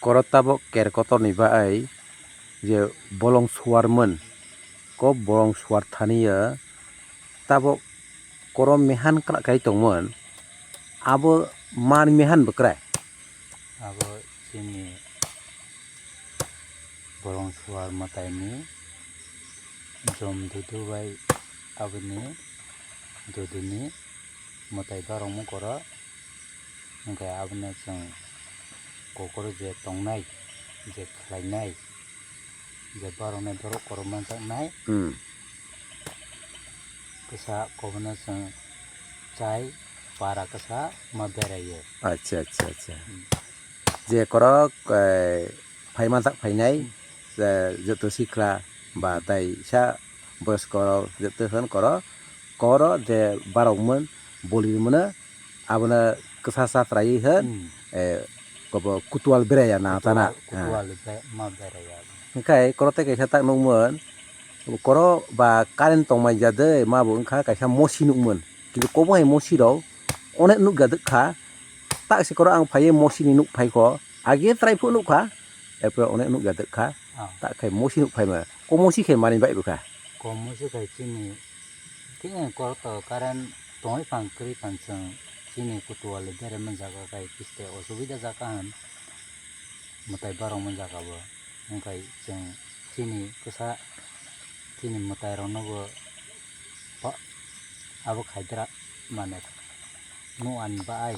tabok ker ni baai je bolong men ko bolong suar thania tabok korom mehan kara kai men abo man mehan bekrai abo sini bolong suar mata ini, jom dudu bai abo ni dudu ni matai barong mukora kora ngai abna gogoro जे tongnai जे khlainai जे बारनाय बर koromani जानाय गोसा kobona sung chai para kesa ma beraiyo acha acha acha je korok phaima tak phainai joto sikla ba tai sa বয়স্ক যেতে হন কর কর যে বারমন বলিমন আপনার কসা সাত্রাই হন kobo kutual bere ya na tana kutual be ma bere ya kai koro te kaisa tak nungmun koro ba karen tong ma jade ma bo kha kaisa mosi nungmun kintu kobo hai mosi ro one nuk gad kha tak se koro ang phaye mosi ni nuk phai ko age trai phu nuk kha এরপর অনেক nook গাদক খা তা খাই ma nook Faima কো মসি খাই মানি বাইবো খা কো মসি খাই চিনি কে করতো কারণ তোই ফাংকরি ফাংসং sini kutuali dari menjaga kai piste osubida zakahan mutai barong menjaga bo ngkai jeng sini kusa sini mutai rono bo pak abu kaidra manet nuan ba ai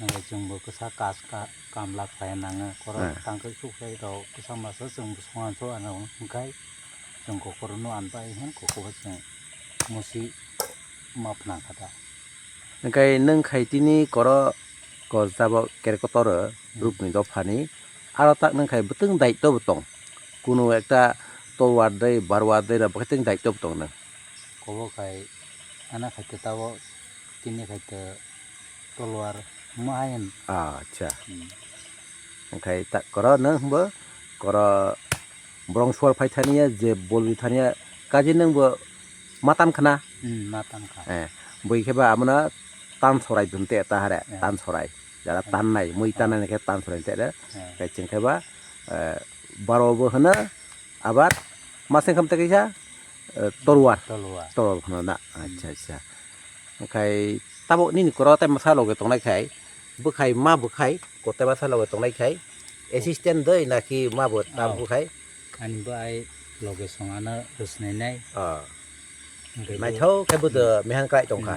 ngkai jeng bo kusa kas ka kamlak saya nanga korang tangkai suk saya tau kusa masa jeng busongan so anong ngkai jeng kokoro nuan ba ai hen kokoro jeng musi maaf nangkata Ngay nâng khai tini koro ko zabo ker kotoro rupni do phani aro tak nâng khai betung dai to betong kuno ekta to wadai barwadai ra betung dai to betong nang kobo kai ana khai ketabo tini khai te tolwar main acha khai tak koro nang bo koro brong suar phai thania je bolbi thania kaji nang bo matam khana matam khana eh বইখেবা আমরা টান সরাই দুনতে এটা হারে টান হ্যাঁ। সরাই যারা টান হ্যাঁ। নাই মই টানা নাকি টান সরাই তাইলে কাইচিং খাইবা বারোবো হনো আবার মাসে খাম থেকে যা তরোয়ার তরোয়ার হনো না আচ্ছা আচ্ছা ওখাই তাব নি করো তাই মশা লগে তংলাই খাই বুখাই মা বুখাই কোতে বাসা লগে তংলাই খাই এসিস্টেন্ট দই নাকি মা বো বুখাই বখাই আনিবাই লগে সঙ্গানো রসনাই নাই মাইথাও খাইবো মেহান ক্রাই দোকা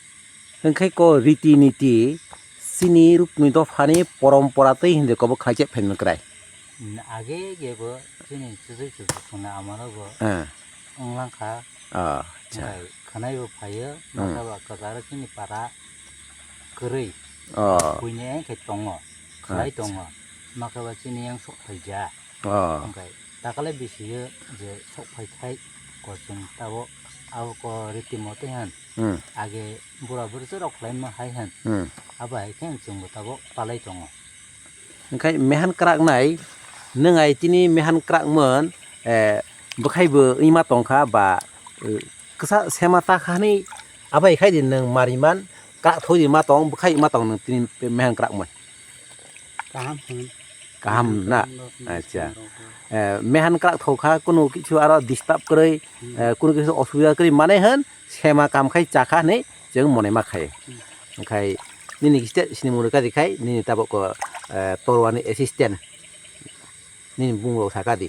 enkai ko riti niti sini rukni do phani parampara tei hinde ko khai che phen krai age ge bo sini chuzu chuzu suna amara bo onglang kha আচ্ছা খানাই বো ফাইয়ে মাবা কাজার কিনি পারা করেই অ কুইনে কে টং খাই টং মাকাবা চিনি আং সক ফাইজা অ তাকালে বিসিয়ে যে সক ফাইখাই গজন তাবো 아우고 리티모트 한 아게 뭐라 그러죠 럭라이머 하이한 아바 이켄 중고타고 빨라이 정어 ओंखाय मेहान क्राकनाय नों आइटिनि मेहान क्राकमोन ए बखायबो इमा तंखा बा कसा सेमाता खानै आबाय खाय दिन नों मारिमान क्राक थोरि मा तं बखाय मा तं नों तिनि मेहान क्राकमोन काहाम কাহাম না আচ্ছা মেহান কাক থা কোনো কিছু আর ডিস্টার্ব করে কোনো কিছু অসুবিধা করে মানে হন সেমা কাম খাই চাখা নেই যে মনে মা খাই ওখাই নিনি খিস্টে সিনি কাজে খাই নিনি তাবক তরোয়ানি অ্যাসিস্ট্যান্ট নিনি বুংলো থাকা দি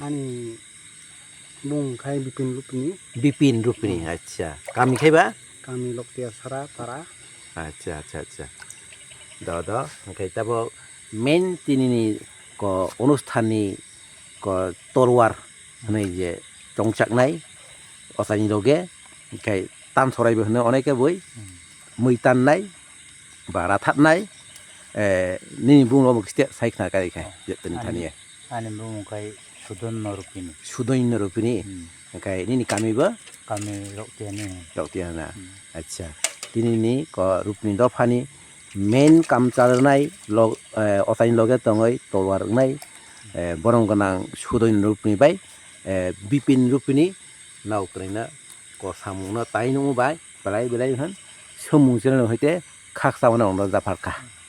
বুং খাই বিপিন রূপনি বিপিন রূপনি আচ্ছা কামি খাইবা কামি লকতিয়া সারা তারা আচ্ছা আচ্ছা আচ্ছা দ দ ওখাই তাবক মেন তিনি ক অনুষ্ঠানनि ক तरवार होनो जे रंजानाय असानि रगे ओमफ्राय तान सरायबो होनो अनेके बै मै ताननाय बा राथाबनाय नि बुङो खिथे सायखना गायखाय जोंनि थानिया आनि बुङोखाय सुदन्न रुपिनि सुदन्न रुपिनि ओमफ्राय निनि कामिबो कामि रक्तियानि रक्तियाना आच्चा दिनैनि क रुपनि दफानि मेन काम चारनाय लग असाइन लगे तङै तलवार नै बरं गोनां सुदन बाय बिपिन रुपनि नावक्रैना गसामुना ताइनुबाय बेलाय बेलाय होन सोमुजों हयते खाखसावना जाफारखा